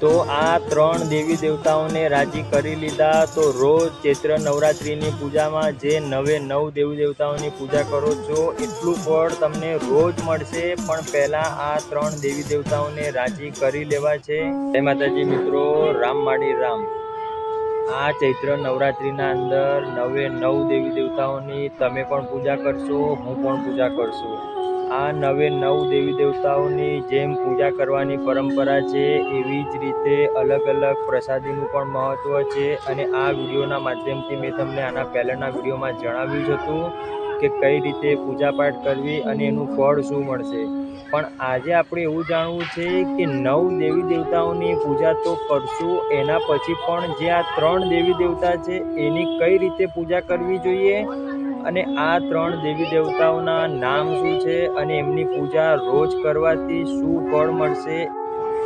તો આ ત્રણ દેવી દેવતાઓને રાજી કરી લીધા. તો રોજ ચૈત્ર નવરાત્રિની પૂજામાં જે નવે નવ દેવી દેવતાઓની પૂજા કરો છો, એટલું ફળ તમને રોજ મળશે. પણ પહેલાં આ ત્રણ દેવી દેવતાઓને રાજી કરી લેવા છે. જય માતાજી મિત્રો, રામ માડી રામ. આ ચૈત્ર નવરાત્રિના અંદર નવે નવ દેવી દેવતાઓની તમે પણ પૂજા કરશો, હું પણ પૂજા કરશું. આ નવે નવ દેવી દેવતાઓની જેમ પૂજા કરવાની પરંપરા છે, એવી જ રીતે અલગ અલગ પ્રસાદીનું પણ મહત્ત્વ છે. અને આ વિડીયોના માધ્યમથી મેં તમને આના પહેલાંના વિડીયોમાં જણાવ્યું જ હતું કે કઈ રીતે પૂજાપાઠ કરવી અને એનું ફળ શું મળશે. પણ આજે આપણે એવું જાણવું છે કે નવ દેવી દેવતાઓની પૂજા તો કરશું, એના પછી પણ જે આ ત્રણ દેવી દેવતા છે, એની કઈ રીતે પૂજા કરવી જોઈએ? અને આ ત્રણ દેવી દેવતાઓના નામ શું છે અને એમની પૂજા રોજ કરવાથી શું ફળ મળશે?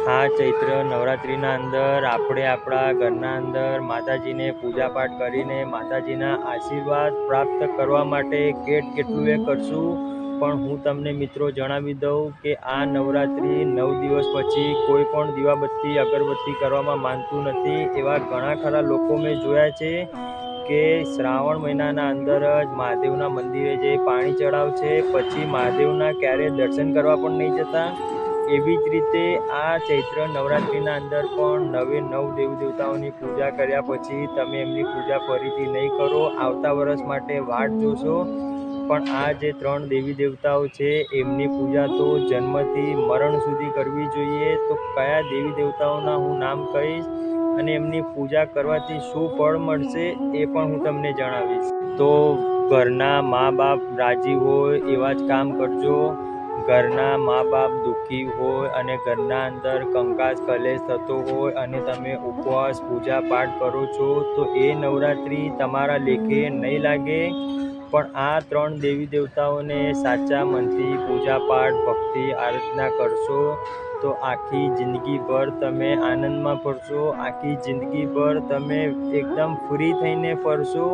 આ ચૈત્ર નવરાત્રિના અંદર આપણે આપણા ઘરના અંદર માતાજીને પૂજાપાઠ કરીને માતાજીના આશીર્વાદ પ્રાપ્ત કરવા માટે કેટ કેટલું એ કરશું. પણ હું તમને મિત્રો જણાવી દઉં કે આ નવરાત્રિ નવ દિવસ પછી કોઈ પણ દીવાબત્તી, અગરબત્તી કરવામાં માનતું નથી. એવા ઘણા ખરા લોકો મેં જોયા છે. કે શ્રાવણ મહિનાના અંદર જ મહાદેવના મંદિરે જે પાણી ચડાવશે પછી મહાદેવના ક્યારે દર્શન કરવા પણ નહીં જતા. એવી જ રીતે આ ચૈત્ર નવરાત્રિના અંદર પણ નવે નવ દેવી દેવતાઓની પૂજા કર્યા પછી તમે એમની પૂજા ફરીથી નહીં કરો. આવતા વર્ષ માટે વાટ જોશો. પણ આ જે ત્રણ દેવી દેવતાઓ છે, એમની પૂજા તો જન્મથી મરણ સુધી કરવી જોઈએ. તો કયા દેવી દેવતાઓના હું નામ કહીશ? અને એમની પૂજા કરવાથી શું ફળ મળશે એ પણ હું તમને જણાવીશ. તો ઘરના મા બાપ રાજી હોય એવા જ કામ કરજો. ઘરના મા બાપ દુઃખી હોય અને ઘરના અંદર કંકાસ, કલેશ થતો હોય અને તમે ઉપવાસ, પૂજા પાઠ કરો છો, તો એ નવરાત્રિ તમારા લેખે નહીં લાગે. પણ આ ત્રણ દેવી દેવતાઓને સાચા મનથી પૂજા પાઠ, ભક્તિ, આરાધના કરશો. તો આખી જિંદગીભર તમે આનંદમાં ફરશો, આખી જિંદગીભર તમે એકદમ ફ્રી થઈને ફરશો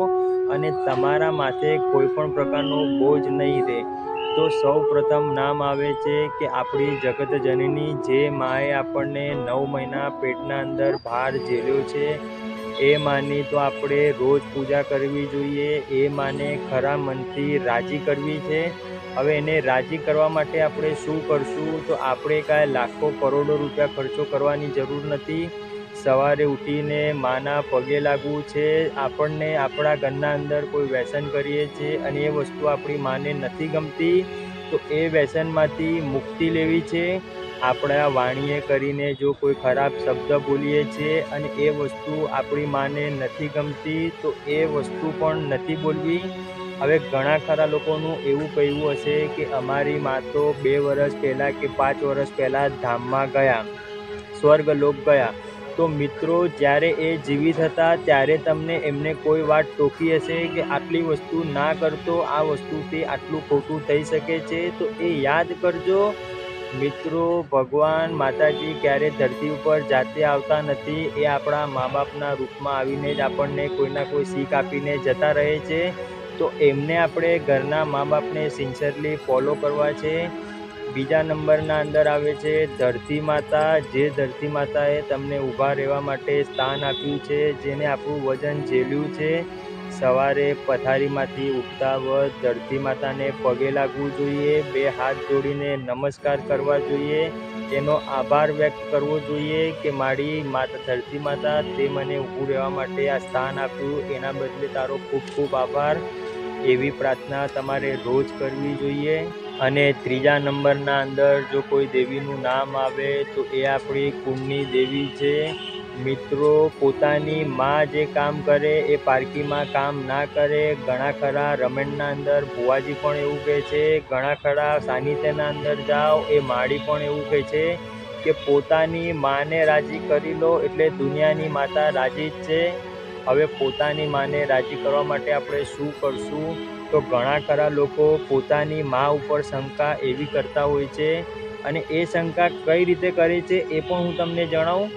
અને તમારા માથે કોઈ પણ પ્રકારનો બોજ નહીં રહે. તો સૌ પ્રથમ નામ આવે છે કે આપણી જગત જનની જે માએ આપણને નવ મહિના પેટના અંદર ભાર ઝેલ્યો છે, એ માની તો આપણે રોજ પૂજા કરવી જોઈએ, એ માને ખરા મનથી રાજી કરવી છે હવે એને રાજી કરવા માટે આપણે શું કરશું? તો આપણે કાંઈ લાખો કરોડો રૂપિયા ખર્ચો કરવાની જરૂર નથી. સવારે ઉઠીને માના પગે લાગવું છે. આપણને આપણા ઘરના અંદર કોઈ વ્યસન કરીએ છીએ અને એ વસ્તુ આપણી માને નથી ગમતી, તો એ વ્યસનમાંથી મુક્તિ લેવી છે. આપણા વાણીએ કરીને જો કોઈ ખરાબ શબ્દ બોલીએ છીએ અને એ વસ્તુ આપણી માને નથી ગમતી, તો એ વસ્તુ પણ નથી બોલવી. હવે ઘણા ખરા લોકોનું એવું કહેવું હશે કે અમારી મા તો બે વર્ષ પહેલાં કે પાંચ વર્ષ પહેલાં ધામમાં ગયા સ્વર્ગલોક ગયા. તો મિત્રો, જ્યારે એ જીવિત હતા, ત્યારે તમને એમને કોઈ વાત ટોકી હશે કે આટલી વસ્તુ ના કરતો, આ વસ્તુથી આટલું ખોટું થઈ શકે છે? તો એ યાદ કરજો. મિત્રો, ભગવાન માતાજી ક્યારે ધરતી ઉપર જાતે આવતા નથી, એ આપણા મા બાપના રૂપમાં આવીને જ આપણને કોઈના કોઈ શીખ આપીને જતા રહે છે. તો એમને આપણે ઘરના મા બાપને સિન્સિયરલી ફોલો કરવા છે. બીજા નંબરના અંદર આવે છે, ધરતી માતા, જે ધરતી માતાએ તમને ઊભા રહેવા માટે સ્થાન આપ્યું છે, જેને આપણું વજન ઝેલ્યું છે, સવારે પથારીમાંથી ઉઠતા વધ ધરતી માતાને પગે લાગવું જોઈએ, બે હાથ જોડીને નમસ્કાર કરવા જોઈએ, એનો આભાર વ્યક્ત કરવો જોઈએ કે મારી માતા ધરતી માતા તે મને ઊભું રહેવા માટે આ સ્થાન આપ્યું. એના બદલે તારો ખૂબ ખૂબ આભાર. એવી પ્રાર્થના તમારે રોજ કરવી જોઈએ. અને ત્રીજા નંબરના અંદર જો કોઈ દેવીનું નામ આવે તો એ આપણી કુંડની દેવી છે. મિત્રો, પોતાની માં જે કામ કરે એ પારકીમાં કામ ના કરે. ઘણા ખરા રમણના અંદર ભુવાજી પણ એવું કહે છે. ઘણા ખરા સાનિધ્યના અંદર જાઓ એ માળી પણ એવું કહે છે કે પોતાની માને રાજી કરી લો એટલે દુનિયાની માતા રાજી જ છે. હવે પોતાની માને રાજી કરવા માટે આપણે શું કરશું? તો ઘણા ખરા લોકો પોતાની મા ઉપર શંકા એવી કરતા હોય છે અને એ શંકા કઈ રીતે કરે છે એ પણ હું તમને જણાવું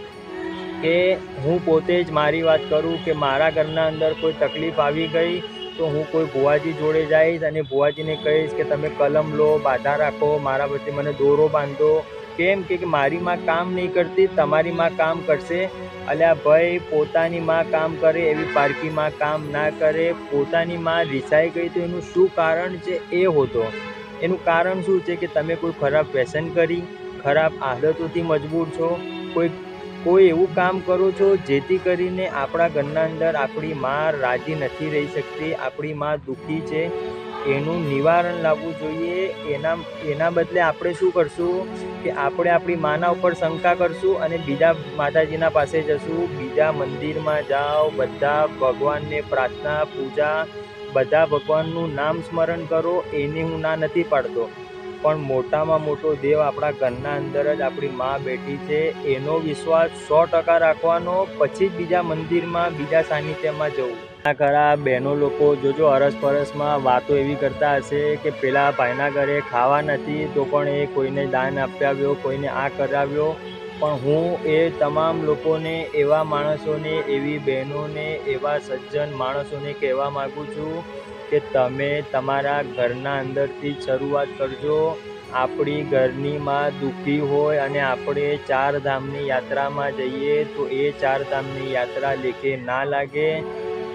કે હું પોતે જ મારી વાત કરું કે મારા ઘરના અંદર કોઈ તકલીફ આવી ગઈ તો હું કોઈ ભુવાજી જોડે જઈશ અને ભુવાજીને કહીશ કે તમે કલમ લો, બાધા રાખો, મારા વચ્ચે મને દોરો બાંધો. કેમ કે મારી માં કામ નહીં કરતી, તમારી માં કામ કરશે અલ્યા ભાઈ, પોતાની માં કામ કરે, એવી પારકીમાં કામ ના કરે, પોતાની માં રિસાઈ ગઈ તો એનું શું કારણ છે એ હોતો? એનું કારણ શું છે કે તમે કોઈ ખરાબ વ્યસન કરી, ખરાબ આદતોથી મજબૂર છો, કોઈ કોઈ એવું કામ કરો છો જેથી કરીને આપણા ઘરના અંદર આપણી માં રાજી નથી રહી શકતી, આપણી માં દુઃખી છે એનું નિવારણ લાવવું જોઈએ. એના એના બદલે આપણે શું કરશું કે આપણે આપણી માના ઉપર શંકા કરશું અને બીજા માતાજીના પાસે જશું. બીજા મંદિરમાં જાઓ, બધા ભગવાનને પ્રાર્થના, પૂજા, બધા ભગવાનનું નામ સ્મરણ કરો. એને હું ના નથી પાડતો. પણ મોટામાં મોટો દેવ આપણા ઘરના અંદર જ આપણી મા બેઠી છે. એનો વિશ્વાસ સો ટકા રાખવાનો. પછી જ બીજા મંદિરમાં, બીજા સાનિધ્યમાં જવું. આ ખરા બહેનો લોકો જોજો અરસ પરસમાં વાતો એવી કરતા હશે કે પેલા ભાઈના ઘરે ખાવા નથી તો પણ એ કોઈને દાન આપ્યાવ્યો કોઈને આ કરાવ્યો. પણ હું એ તમામ લોકોને, એવા માણસોને, એવી બહેનોને, એવા સજ્જન માણસોને કહેવા માગું છું કે તમે તમારા ઘરના અંદરથી શરૂઆત કરજો. આપણી ઘરની માં દુઃખી હોય અને આપણે ચાર ધામની યાત્રામાં જઈએ તો એ ચાર ધામની યાત્રા લેખે ના લાગે.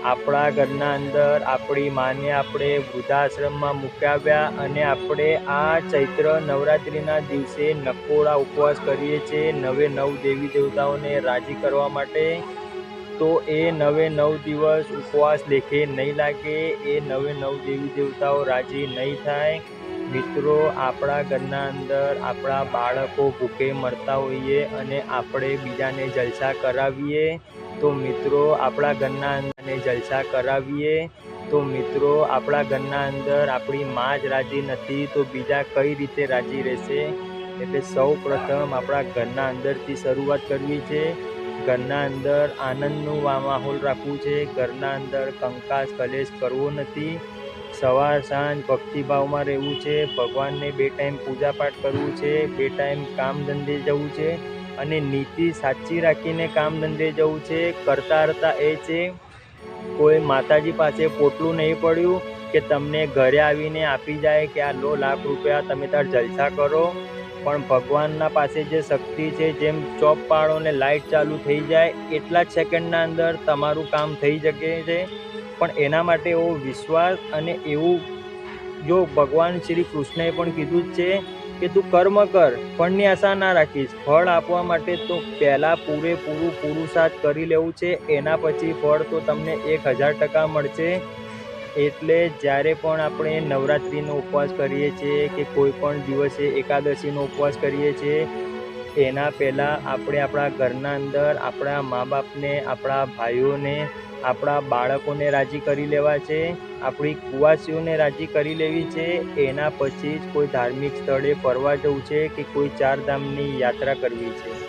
આપણા ઘરના અંદર આપણી માને આપણે વૃદ્ધાશ્રમમાં મૂકાવ્યા અને આપણે આ ચૈત્ર નવરાત્રિના દિવસે નકોડા ઉપવાસ કરીએ છીએ નવે નવ દેવી દેવતાઓને રાજી કરવા માટે. તો એ નવે નવ દિવસ ઉપવાસ લેખે નહીં લાગે, એ નવે નવ દેવી દેવતાઓ રાજી નહીં થાય. મિત્રો, આપણા ઘરના અંદર આપણા બાળકો ભૂખે મરતા હોઈએ અને આપણે બીજાને જલસા કરાવીએ. તો મિત્રો, આપણા ઘરના અંદર જલસા કરાવીએ. તો મિત્રો, આપણા ઘરના અંદર આપણી માં જ રાજી નથી, તો બીજા કઈ રીતે રાજી રહેશે? એટલે સૌ પ્રથમ આપણા ઘરના અંદરથી શરૂઆત કરવી છે. ઘરના અંદર આનંદનું માહોલ રાખવું છે. ઘરના અંદર કંકાસ કલેશ કરવો નથી. સવાર, સાંજ ભક્તિભાવમાં રહેવું છે. ભગવાનને બે ટાઈમ પૂજાપાઠ કરવું છે. બે ટાઈમ કામ ધંધે જવું છે. અને નીતિ સાચી રાખીને કામ ધંધે જવું છે. કરતા કરતા એ છે, કોઈ માતાજી પાસે પોટલું નહીં પડ્યું કે તમને ઘરે આવીને આપી જાય કે આ લો લાખ રૂપિયા તમે તાર જલસા કરો. પણ ભગવાનના પાસે જે શક્તિ છે, જેમ ચોપ પાડો ને લાઇટ ચાલુ થઈ જાય, એટલા જ સેકન્ડના અંદર તમારું કામ થઈ શકે છે. પણ એના માટે એવો વિશ્વાસ અને એવું જો ભગવાન શ્રી કૃષ્ણએ પણ કીધું જ છે કે તું કર્મ કર ફળની આશા ના રાખીશ. ફળ આપવા માટે તો પહેલાં પૂરેપૂરું પુરુષાર્થ કરી લેવું છે, એના પછી ફળ તો તમને એક હજાર ટકા મળશે. એટલે જ્યારે પણ આપણે નવરાત્રિનો ઉપવાસ કરીએ છીએ કે કોઈ પણ દિવસે એકાદશીનો ઉપવાસ કરીએ છીએ એના પહેલાં આપણે આપણા ઘરના અંદર આપણા મા બાપને આપણા ભાઈઓને, આપણા બાળકોને રાજી કરી લેવા છે. આપણી કુવાસીઓને રાજી કરી લેવી છે. એના પછી જ કોઈ ધાર્મિક સ્થળે ફરવા જવું છે કે કોઈ ચાર ધામની યાત્રા કરવી છે.